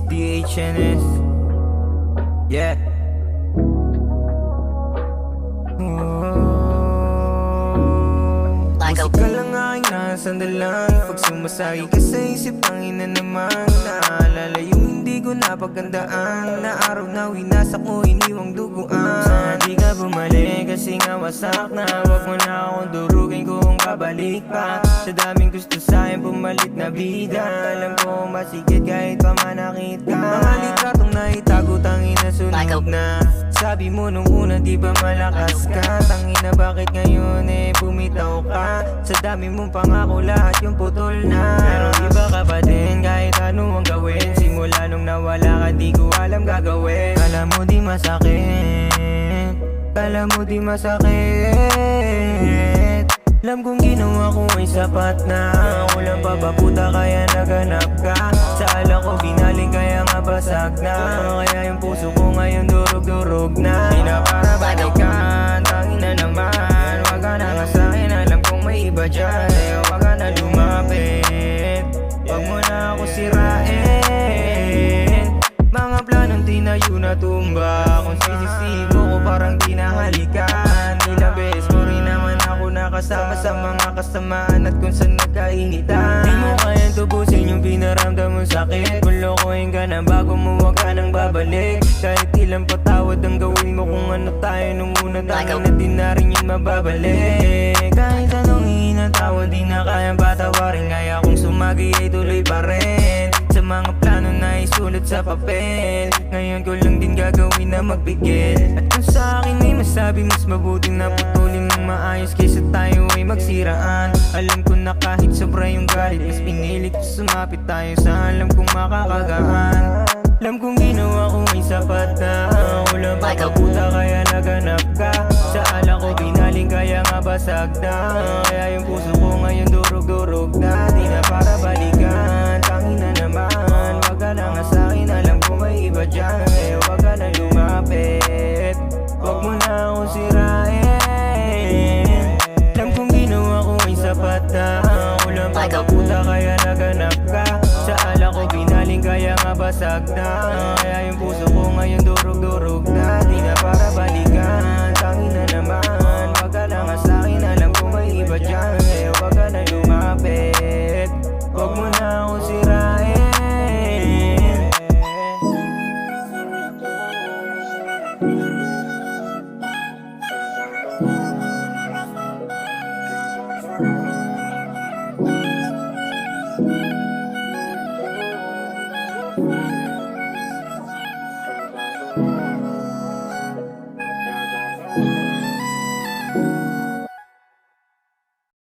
perfectionist. Yeah. Like a- Musika lang aking nasandalan Pag sumasagi ka sa isip, ang ina naman Naalala yung ko napagandaan Na araw na winasak mo, iniwang duguan Sana di ka bumalik kasi nga wasak na Huwag mo na akong durugin kung babalik pa Sa daming gusto sa'kin pumalit na bida Alam ko masigit kahit pa manakit ka Mga litratong naitago, tangin na sunog na Sabi mo nung una di ba malakas ka? Tangina bakit ngayon eh bumitaw ka? Sa dami mong pangako lahat yung putol na Pero iba ka pa din kahit ano ang gawin Simula nung nawala ka di ko alam gagawin. Kala mo di masakit Kala mo di masakit. Alam kong ginawa ko ay sapat na. Walang papaputa kaya naganap ka. Sa ala ko binaling kaya nga basag na. Kaya yung puso ko ngayon durog-durog na. Di na para balikan, tangin na naman. Wag ka na nga sa'kin, alam kong may iba dyan. Wag ka na lumapit. Wag mo na ako sirain na tumba Kung sisisigo ko parang di nahalikan Ilang beses mo rin naman ako nakasama sa mga kasamaan At kung saan nagkainitan. Di mo kayang tubusin yung pinaramdam mo sakit Kung lokohin ka na bago mo wag ka nang babalik. Kahit ilang patawad ang gawin mo kung ano tayo nung una Tangin na di na rin yun mababalik. Kahit anong hinatawa di na kayang patawarin. Kaya kung sumagi ay tuloy pa rin. Sa mga plano na isulat sa papel. Ngayon ko lang din gagawin na magbigil. At kung sa akin ay masabi mas mabuting na putulin ng maayos Kaysa tayo ay magsiraan. Alam ko na kahit sobra yung galit Mas pinili ko sumapit tayo sa alam kong makakagaan. Alam kong ginawa ko ay sapat na. Walang pagkabuta kaya naganap ka. Sa ala ko binaling kaya nga basag na. Kaya yung puso ko ngayon durog-durog na kaya nga basag na. Kaya yung puso ko ngayon durog-durog na. Di na para balikan. Tangin na naman. Wag ka na nga sa'kin Alam ko may iba dyan. Eh, Wag ka na lumapit. Wag mo na ako sirain